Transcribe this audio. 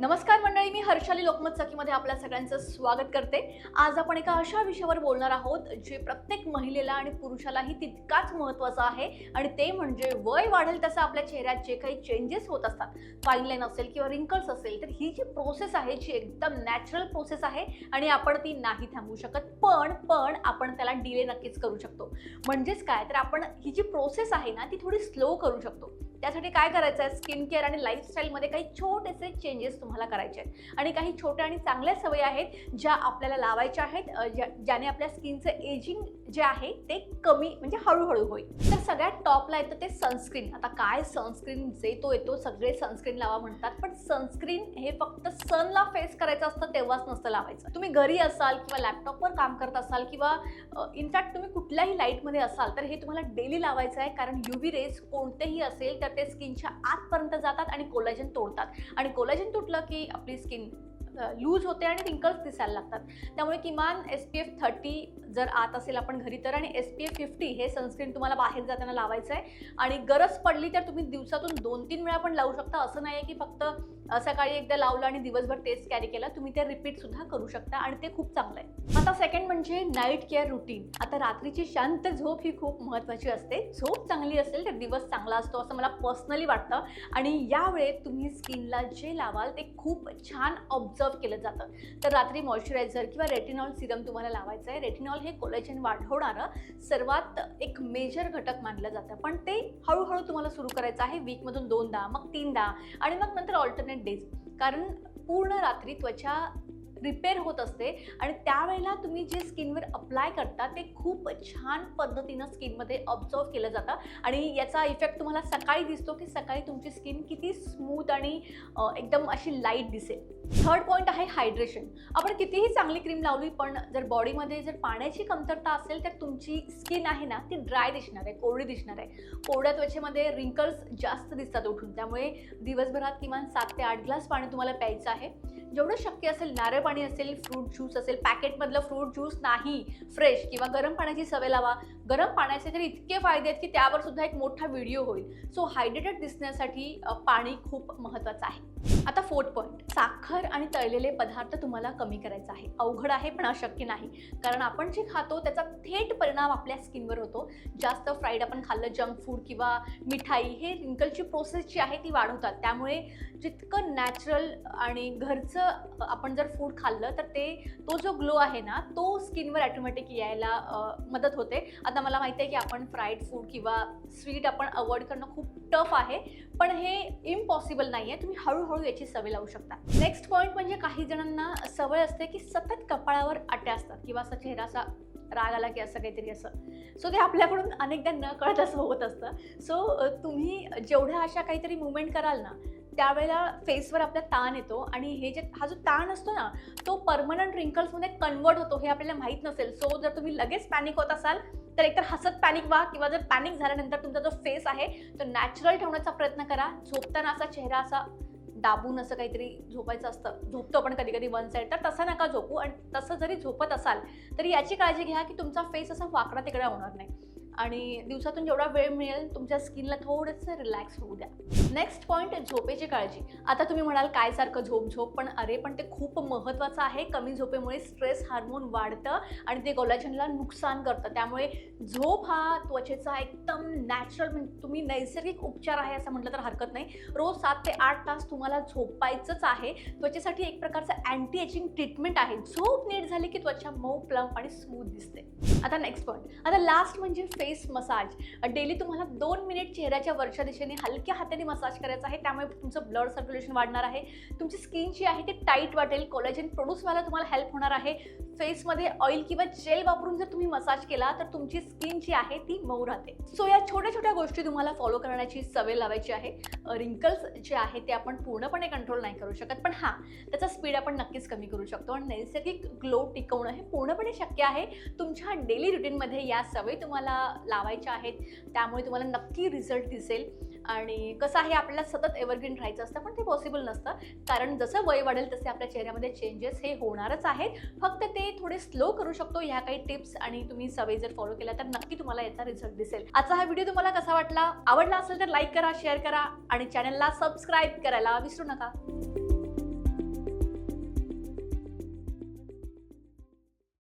नमस्कार मंडळी मी हर्षाली लोकमत सखीमध्ये आपल्या सगळ्यांचं स्वागत करते. आज आपण एका अशा विषयावर बोलणार आहोत जे प्रत्येक महिलेला आणि पुरुषालाही तितकाच महत्त्वाचं आहे आणि ते म्हणजे वय वाढेल तसं आपल्या चेहऱ्यात जे काही चेंजेस होत असतात फाईन लाईन असेल किंवा रिंकल्स असेल तर ही जी प्रोसेस आहे जी एकदम नॅचरल प्रोसेस आहे आणि आपण ती नाही थांबवू शकत पण पण आपण त्याला डिले नक्कीच करू शकतो. म्हणजेच काय? तर आपण ही जी प्रोसेस आहे ना ती थोडी स्लो करू शकतो. त्यासाठी काय करायचं आहे? स्किन केअर आणि लाईफस्टाईलमध्ये काही छोटेसे चेंजेस तुम्हाला करायचे आहेत. आणि काही छोट्या आणि चांगल्या सवयी आहेत ज्या आपल्याला लावायच्या आहेत ज्या ज्याने आपल्या स्किनचं एजिंग जे आहे ते कमी म्हणजे हळूहळू होईल. तर सगळ्यात टॉपला येतं ते सनस्क्रीन आता काय सनस्क्रीन जे तो येतो सगळे सनस्क्रीन लावा म्हणतात. पण सनस्क्रीन हे फक्त सनला फेस करायचं असतं तेव्हाच नसतं लावायचं. तुम्ही घरी असाल किंवा लॅपटॉपवर काम करत असाल किंवा इनफॅक्ट तुम्ही कुठल्याही लाईटमध्ये असाल तर हे तुम्हाला डेली लावायचं आहे. कारण युव्ही रेज कोणतेही असेल तर तर ते स्किनच्या आतपर्यंत जातात आणि कोलाजन तोडतात. आणि कोलाजन तुटलं की आपली स्किन लूज होते आणि रिंकल्स दिसायला लागतात. त्यामुळे किमान एस पी एफ थर्टी जर आत असेल आपण घरी तर आणि एस पी एफ फिफ्टी हे सनस्क्रीन तुम्हाला बाहेर जाताना लावायचं आहे आणि गरज पडली तर तुम्ही दिवसातून दोन तीन वेळा पण लावू शकता. असं नाही आहे की फक्त सकाळी एकदा लावलं आणि दिवसभर तेच कॅरी केलं तुम्ही ते रिपीट सुद्धा करू शकता आणि ते खूप चांगलं आहे. आता सेकंड म्हणजे नाईट केअर रुटीन आता रात्रीची शांत झोप ही खूप महत्त्वाची असते. झोप चांगली असेल तर दिवस चांगला असतो असं मला पर्सनली वाटतं. आणि यावेळेत तुम्ही स्किनला जे लावाल ते खूप छान ऑब्झर्व केलं जातं. तर रात्री मॉइश्चरायझर किंवा रेटिनॉल सिरम तुम्हाला लावायचं आहे. रेटिनॉल हे कोलेजन वाढवणारं सर्वात एक मेजर घटक मानलं जातं. पण ते हळूहळू तुम्हाला सुरू करायचं आहे. वीकमधून दोनदा मग तीनदा आणि मग नंतर ऑल्टरनेट डेज कारण पूर्ण रात्री त्वचा रिपेअर होत असते. आणि त्यावेळेला तुम्ही जे स्किनवर अप्लाय करता ते खूप छान पद्धतीनं स्किनमध्ये ऑब्झर्व केलं जातं. आणि याचा इफेक्ट तुम्हाला सकाळी दिसतो की सकाळी तुमची स्किन किती स्मूथ आणि एकदम अशी लाइट दिसेल. थर्ड पॉईंट आहे हायड्रेशन आपण कितीही चांगली क्रीम लावली पण जर बॉडीमध्ये जर पाण्याची कमतरता असेल तर तुमची स्किन आहे ना ती ड्राय दिसणार आहे कोरडी दिसणार आहे. कोरड्या त्वचेमध्ये रिंकल्स जास्त दिसतात उठून. त्यामुळे दिवसभरात किमान सात ते आठ ग्लास पाणी तुम्हाला प्यायचं आहे. जेवढं शक्य असेल नारळ पाणी असेल फ्रूट ज्यूस असेल पॅकेटमधलं फ्रूट ज्यूस नाही फ्रेश किंवा गरम पाण्याची सवय लावा. गरम पाण्याचे तर इतके फायदे आहेत की त्यावर सुद्धा एक मोठा व्हिडिओ होईल. सो हायड्रेटेड दिसण्यासाठी पाणी खूप महत्त्वाचं आहे. आता फोर्थ पॉईंट साखर आणि तळलेले पदार्थ तुम्हाला कमी करायचं आहे. अवघड आहे पण अशक्य नाही. कारण आपण जे खातो त्याचा थेट परिणाम आपल्या स्किनवर होतो. जास्त फ्राईड आपण खाल्लं जंक फूड किंवा मिठाई हे रिंकलची प्रोसेस जी आहे ती वाढवतात. त्यामुळे जितकं नॅचरल आणि घरचं आपण जर फूड खाल्लं तर ते तो जो ग्लो आहे ना तो स्किनवर ॲटोमॅटिक यायला मदत होते. आता मला माहिती आहे की आपण फ्राईड फूड किंवा स्वीट आपण अवॉइड करणं खूप टफ आहे पण हे इम्पॉसिबल नाही आहे तुम्ही हळूहळू याची सवय लावू शकता. नेक्स्ट पॉईंट म्हणजे काही जणांना सवय असते की सतत कपाळावर आट्या असतात किंवा असा चेहरा असा राग आला की असं काहीतरी असं. सो ते आपल्याकडून अनेकदा न कळत असं होत असतं. सो तुम्ही जेवढ्या अशा काहीतरी मुवमेंट कराल ना त्यावेळेला फेसवर आपला ताण येतो आणि हे जे हा जो ताण असतो ना तो परमनंट रिंकल्समध्ये कन्वर्ट होतो हे आपल्याला माहीत नसेल. सो जर तुम्ही लगेच पॅनिक होत असाल तर एकतर हसत पॅनिक व्हा किंवा जर पॅनिक झाल्यानंतर तुमचा जो फेस आहे तो नॅचरल ठेवण्याचा प्रयत्न करा. झोपताना असा चेहरा असा दाबून असं काहीतरी झोपायचं असतं. झोपतो आपण कधी कधी वन साईड तर तसं नका झोपू आणि तसं जरी झोपत असाल तरी याची काळजी घ्या की तुमचा फेस असा वाकडा तिकडा होणार नाही. आणि दिवसातून जेवढा वेळ मिळेल तुमच्या स्किनला थोडंसं रिलॅक्स होऊ द्या. नेक्स्ट पॉईंट झोपेची काळजी. आता तुम्ही म्हणाल काय सारखं झोप झोप पण अरे पण ते खूप महत्त्वाचं आहे. कमी झोपेमुळे स्ट्रेस हार्मोन वाढतं आणि ते कोलाजनला नुकसान करतं. त्यामुळे झोप हा त्वचेचा एकदम नॅचरल म्हणजे तुम्ही नैसर्गिक उपचार आहे असं म्हटलं तर हरकत नाही. रोज सात ते आठ तास तुम्हाला झोपायचंच आहे. त्वचेसाठी एक प्रकारचं अँटी एजिंग ट्रीटमेंट आहे. झोप नीट झाली की त्वचा मऊ प्लम्प आणि स्मूथ दिसते. आता नेक्स्ट पॉईंट आता लास्ट म्हणजे फेस मसाज डेली तुम्हाला दोन मिनिट चेहऱ्याच्या वरच्या दिशेने हलक्या हाताने मसाज करायचा आहे त्यामुळे तुमचं ब्लड सर्क्युलेशन वाढणार आहे. तुमची स्किन जी आहे ती टाईट वाटेल. कोलेजन प्रोड्यूस व्हायला तुम्हाला हेल्प होणार आहे. फेसमध्ये ऑइल किंवा जेल वापरून जर तुम्ही मसाज केला तर तुमची स्किन जी आहे ती मऊ राहते. सो या छोट्या छोट्या गोष्टी तुम्हाला फॉलो करण्याची सवय लावायची आहे. रिंकल्स जे आहे ते आपण पूर्णपणे कंट्रोल नाही करू शकत. पण हां त्याचा स्पीड आपण नक्कीच कमी करू शकतो. आणि नैसर्गिक ग्लो टिकवणं हे पूर्णपणे शक्य आहे. तुमच्या डेली रुटीनमध्ये या सवयी तुम्हाला लावायच्या आहेत. त्यामुळे तुम्हाला नक्की रिझल्ट दिसेल. आणि कसं आहे आपल्याला सतत एव्हरग्रीन राहायचं असतं पण ते पॉसिबल नसतं. कारण जसं वय वाढेल तसे आपल्या चेहऱ्यामध्ये चेंजेस हे होणारच आहेत. फक्त ते थोडे स्लो करू शकतो ह्या काही टिप्स आणि तुम्ही सवय जर फॉलो केल्या तर नक्की तुम्हाला याचा रिझल्ट दिसेल. आजचा हा व्हिडिओ तुम्हाला कसा वाटला? आवडला असेल तर लाईक करा शेअर करा आणि चॅनलला सबस्क्राईब करायला विसरू नका.